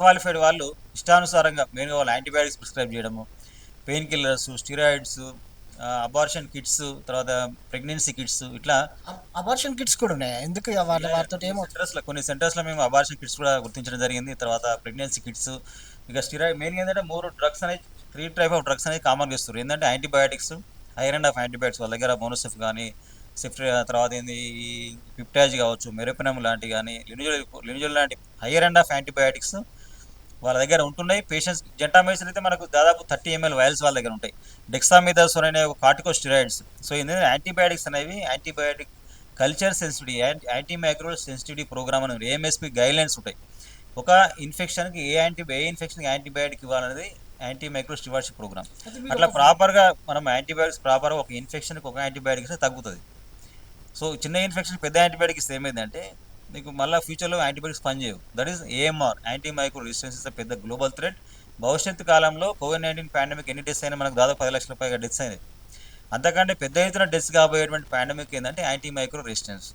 Unqualified వాళ్ళు ఇష్టానుసారంగా మెయిన్గా వాళ్ళు యాంటీబయాటిక్స్ ప్రిస్క్రైబ్ చేయడము pain killers steroids abortion kits తర్వాత ప్రెగ్నెన్సీ కిట్స్ ఇట్లా అబార్షన్ కిట్స్ కూడా ఉన్నాయి? ఎందుకు వాళ్ళ వాటితో ఏమో సెంటర్స్లో కొన్ని సెంటర్స్లో మేము అబార్షన్ కిట్స్ కూడా గుర్తించడం జరిగింది. తర్వాత ప్రెగ్నెన్సీ కిట్స్ ఇక స్టిరాయిడ్ మెయిన్ ఏంటంటే మూడు డ్రగ్స్ అనేది త్రీ టైప్ ఆఫ్ డ్రగ్స్ అనేది కామన్ చేస్తారు ఏంటంటే యాంటీబయాటిక్స్ అండ్ ఆఫ్ యాంటీబయాటిక్స్ వాళ్ళ దగ్గర మోనోసిఫ్ కానీ సిఫ్ట్ తర్వాత ఏంది ఈ పిప్టాజ్ కావచ్చు మెరోపినమ్ లాంటి కానీ లినిజోల్ లినిజోల్ లాంటి హైయర్ అండ్ ఆఫ్ యాంటీబయాటిక్స్ వాళ్ళ దగ్గర ఉంటున్నాయి. పేషెంట్స్ జెంటామైసిన్ అయితే మనకు దాదాపు థర్టీ ఎంఎల్ వైల్స్ వాళ్ళ దగ్గర ఉంటాయి. డెక్సామిదాసోన్ అనే ఒక కార్టికో స్టిరాయిడ్స్ సో ఏంటంటే యాంటీబయాటిక్స్ అనేవి antibiotic culture sensitivity anti micro sensitivity program అని ఏఎంఎస్పి గైడ్లైన్స్ ఉంటాయి. ఒక ఇన్ఫెక్షన్కి ఏ యాంటీ ఏ ఇన్ఫెక్షన్కి యాంటీబయాటిక్ ఇవ్వాలనేది యాంటీ మైక్రో స్టివార్షిప్ ప్రోగ్రామ్ అట్లా ప్రాపర్గా మనం యాంటీబయాటిక్స్ ప్రాపర్గా ఒక ఇన్ఫెక్షన్కి ఒక యాంటీబయాటిక్ ఇస్తే తగ్గుతుంది. సో చిన్న ఇన్ఫెక్షన్ పెద్ద యాంటీబయాటిక్ ఇస్తే ఏమైందంటే నీకు మళ్ళీ ఫ్యూచర్లో యాంటీబయాటిక్స్ పనిచేయవు. That is AMR anti micro resistance is పెద్ద గ్లోబల్ థ్రెట్ భవిష్యత్తు కాలంలో కోవిడ్ నైన్టీన్ పాండమిక్ ఎన్ని డెత్స్ అయినా మనకు దాదాపు పది లక్షల పైగా డెత్స్ అయినాయి. అంతకంటే పెద్ద ఎత్తున డెత్స్ కాబోయేటువంటి పాండమిక్ ఏంటంటే యాంటీ మైక్రో రెసిస్టెన్స్